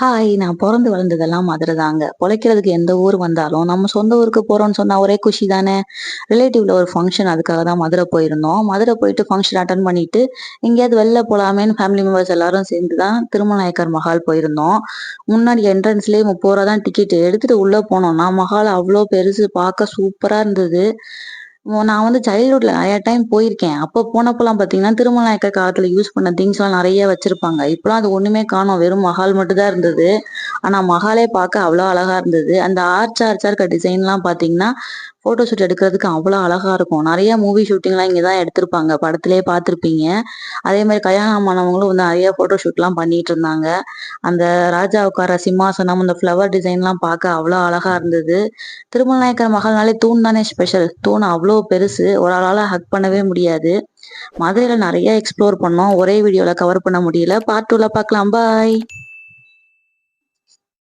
Hi நான் பிறந்து வளர்ந்ததெல்லாம் மதுரை தாங்க பிழைக்கிறதுக்கு எந்த ஊர் வந்தாலும் நம்ம சொந்த ஊருக்கு போறோம்னு சொன்னா ஒரே குஷி தானே. ரிலேட்டிவ்ல ஒரு ஃபங்க்ஷன் அதுக்காக தான் மதுரை போயிருந்தோம். மதுரை போயிட்டு ஃபங்க்ஷன் அட்டன் பண்ணிட்டு எங்கேயாவது வெளில போலாமேன்னு ஃபேமிலி மெம்பர்ஸ் எல்லாரும் சேர்ந்து தான் திருமலாயக்கர் மஹால் போயிருந்தோம். முன்னாடி என்ட்ரன்ஸ்லேயே முப்பது ரூபா தான் டிக்கெட் எடுத்துட்டு உள்ள போனோம்னா மஹால் அவ்வளோ பெருசு பார்க்க சூப்பரா இருந்தது. நான் வந்து சைல்ட்ஹுட்ல நிறைய டைம் போயிருக்கேன். அப்போ போனப்பெல்லாம் பார்த்தீங்கன்னா திருமலாயக்க காலத்துல யூஸ் பண்ண திங்ஸ்லாம் நிறைய வச்சிருப்பாங்க. இப்பெல்லாம் அது ஒண்ணுமே காணோம். வெறும் மஹால் மட்டும் தான் இருந்தது. ஆனா மகாலே பார்க்க அவ்வளோ அழகா இருந்தது. அந்த ஆர்ச் ஆர்ச்சா இருக்க டிசைன்லாம் பார்த்தீங்கன்னா ஃபோட்டோ ஷூட் எடுக்கிறதுக்கு அவ்வளோ அழகா இருக்கும். நிறைய மூவி ஷூட்டிங்லாம் இங்கே தான் எடுத்திருப்பாங்க. படத்திலே பார்த்துருப்பீங்க. அதே மாதிரி கல்யாணம் ஆனவங்களும் வந்து நிறைய ஃபோட்டோ ஷூட்லாம் பண்ணிட்டு இருந்தாங்க. அந்த ராஜா உட்கார சிம்மாசனம் அந்த ஃப்ளவர் டிசைன்லாம் பார்க்க அவ்வளோ அழகா இருந்தது. திருமலநாயக்கர் மகள்னாலே தூண் தானே ஸ்பெஷல் தூண் அவ்வளோ பெருசு. ஒரு ஆளால ஹக் பண்ணவே முடியாது. மதுரையில நிறைய எக்ஸ்ப்ளோர் பண்ணோம். ஒரே வீடியோல கவர் பண்ண முடியல. பார்ட் டூல பார்க்கலாம். பாய்